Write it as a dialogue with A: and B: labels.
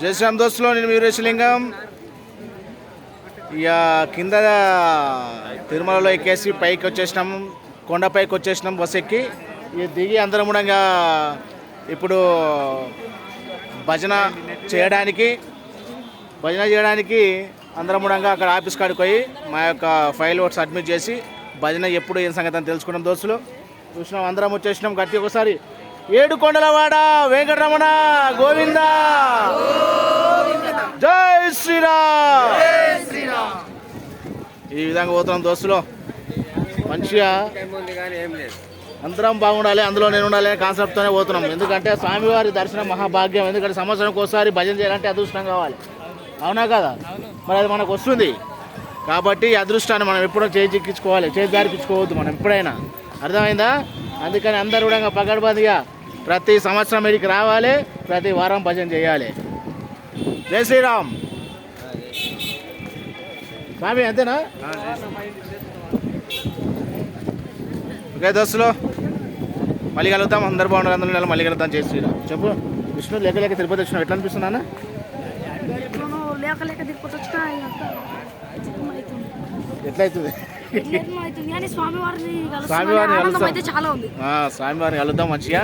A: జై శ్రీరామ్ దోస్తులో నేను వీరేశలింగం. ఇక కింద తిరుమలలో ఎక్కేసి పైకి వచ్చేసినాం కొండపైకి వచ్చేసినాం బస్ ఎక్కి. ఇక దిగి అందరం కూడా ఇప్పుడు భజన చేయడానికి భజన చేయడానికి అందరం కూడా అక్కడ ఆఫీస్ కాడికి పోయి మా యొక్క ఫైల్ ఒకటి సబ్మిట్ చేసి భజన ఎప్పుడు ఏం సంగతి అని తెలుసుకున్నాం దోస్తులు. చూసినాం అందరం వచ్చేసినాం. గట్టి ఒకసారి ఏడు కొండలవాడ వెంకటరమణ గోవిందా జై శ్రీరామ్ ఈ విధంగా పోతున్నాం దోస్తులు. మంచిగా అందరం బాగుండాలి అందులో నేను ఉండాలి అనే కాన్సెప్ట్తోనే పోతున్నాం. ఎందుకంటే స్వామివారి దర్శనం మహాభాగ్యం. ఎందుకంటే సంవత్సరానికి ఒకసారి భజన చేయాలంటే అదృష్టం కావాలి. అవునా కదా? మరి అది మనకు వస్తుంది. కాబట్టి అదృష్టాన్ని మనం ఎప్పుడో చేయి చిక్కించుకోవాలి చేతి దారిపించుకోవద్దు మనం ఎప్పుడైనా. అర్థమైందా? అందుకని అందరూ కూడా పగడబందిగా ప్రతి సంవత్సరం వీడికి రావాలి ప్రతి వారం భజన చేయాలి. జై శ్రీరామ్. స్వామి అంతేనా? ఓకే దోస్తులు మళ్ళీ కలుగుతాం అందరు బాగుండాలి అందరూ ఉండాలి, మళ్ళీ కలుగుతాం చేసి చెప్పు. విష్ణు లేక లేక తిరుపతి ఎట్లా
B: వచ్చినా.
A: ఎట్లా అవుతుంది
B: ఉంది.
A: ఆ, స్వామివారిని కలుద్దాం మంచిగా.